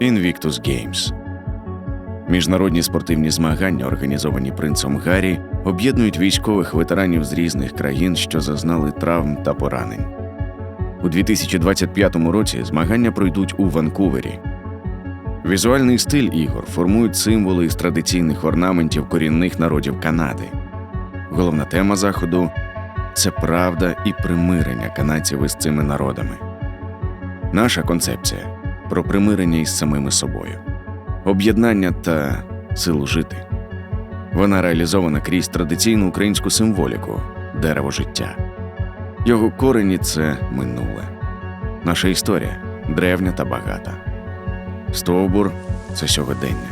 Invictus Games Міжнародні спортивні змагання, організовані принцем Гаррі, об'єднують військових ветеранів з різних країн, що зазнали травм та поранень. У 2025 році змагання пройдуть у Ванкувері. Візуальний стиль ігор формують символи із традиційних орнаментів корінних народів Канади. Головна тема заходу це правда і примирення канадців із цими народами. Наша концепція про примирення із самими собою, об'єднання та силу жити. Вона реалізована крізь традиційну українську символіку дерево життя. Його корені це минуле. Наша історія древня та багата. Стовбур це сьогодення,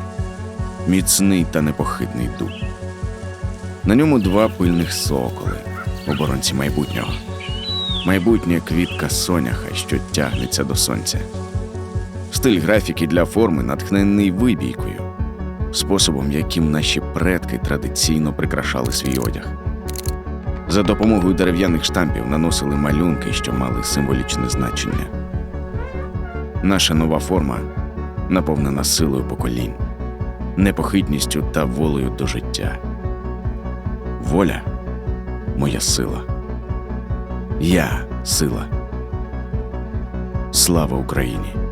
міцний та непохитний дуб. На ньому два пильних соколи, оборонці майбутнього. Майбутня квітка соняха, що тягнеться до сонця. Стиль графіки для форми натхнений вибійкою, способом, яким наші предки традиційно прикрашали свій одяг. За допомогою дерев'яних штампів наносили малюнки, що мали символічне значення. Наша нова форма наповнена силою поколінь, непохитністю та волею до життя. Воля моя сила. Я сила. Слава Україні!